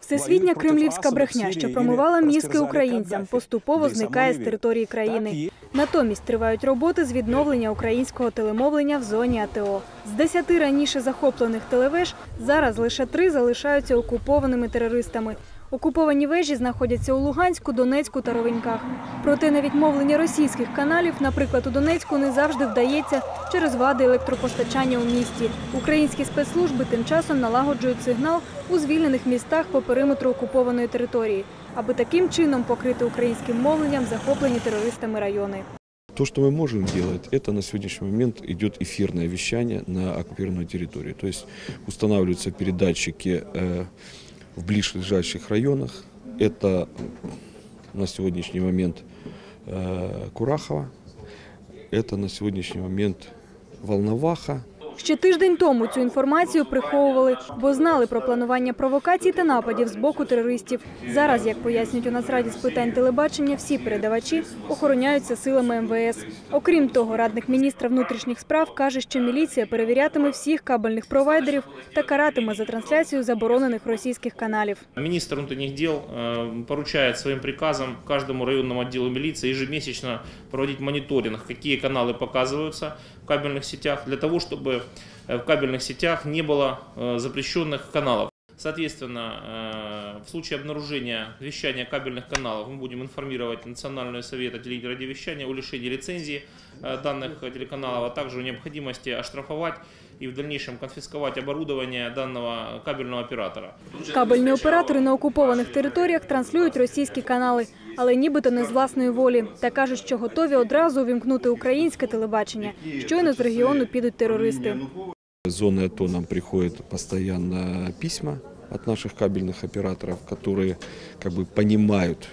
Всесвітня кремлівська брехня, що промивала мізки українцям, поступово зникає з території країни. Натомість тривають роботи з відновлення українського телемовлення в зоні АТО. З десяти раніше захоплених телевеж зараз лише три залишаються окупованими терористами. Окуповані вежі знаходяться у Луганську, Донецьку та Ровеньках. Проте навіть мовлення російських каналів, наприклад, у Донецьку, не завжди вдається через вади електропостачання у місті. Українські спецслужби тим часом налагоджують сигнал у звільнених містах по периметру окупованої території, аби таким чином покрити українським мовленням захоплені терористами райони. То, что мы можем делать, это на сегодняшний момент идет эфирное вещание на оккупированной территории. То есть устанавливаются передатчики э, в ближайших районах. Это на сегодняшний момент э, Курахова, это на сегодняшний момент Волноваха, Ще тиждень тому цю інформацію приховували, бо знали про планування провокацій та нападів з боку терористів. Зараз, як пояснюють у Нацраді з питань телебачення, всі передавачі охороняються силами МВС. Окрім того, радник міністра внутрішніх справ каже, що міліція перевірятиме всіх кабельних провайдерів та каратиме за трансляцію заборонених російських каналів. Министр внутренних дел э, поручает своим приказом каждому районному отделу милиции ежемесячно проводить мониторинг, какие каналы показываются в кабельных сетях, для того, чтобы э, в кабельных сетях не было э, запрещенных каналов. Соответственно, э, в случае обнаружения вещания кабельных каналов мы будем информировать Национальный совет о телерадиовещании о лишении лицензии э, данных телеканалов, а также о необходимости оштрафовать и в дальнейшем конфисковать оборудование данного кабельного оператора. Кабельні оператори на окупованих територіях транслюють російські канали, але нібито не з власної волі. Та кажуть, що готові одразу увімкнути українське телебачення. Щойно з регіону підуть терористи. Зоны АТО нам приходят постоянно письма от наших кабельных операторов, которые как бы понимают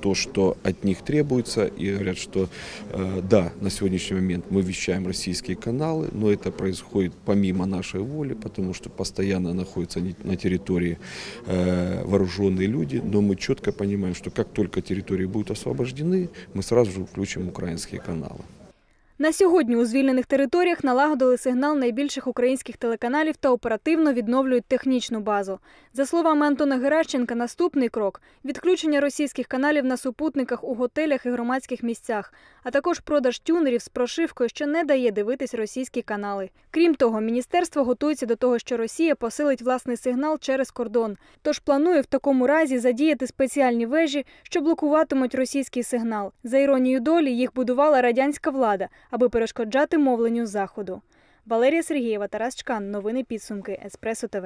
то, что от них требуется, и говорят, что э, да, на сегодняшний момент мы вещаем российские каналы, но это происходит помимо нашей воли, потому что постоянно находятся на территории э, вооруженные люди, но мы четко понимаем, что как только территории будут освобождены, мы сразу же включим украинские каналы. На сьогодні у звільнених територіях налагодили сигнал найбільших українських телеканалів та оперативно відновлюють технічну базу. За словами Антона Геращенка, наступний крок відключення російських каналів на супутниках у готелях і громадських місцях, а також продаж тюнерів з прошивкою, що не дає дивитись російські канали. Крім того, міністерство готується до того, що Росія посилить власний сигнал через кордон. Тож планує в такому разі задіяти спеціальні вежі, що блокуватимуть російський сигнал. За іронією долі їх будувала радянська влада, аби перешкоджати мовленню заходу. Валерія Сергієва, Тарас Чкан. Новини підсумки Еспресо ТВ.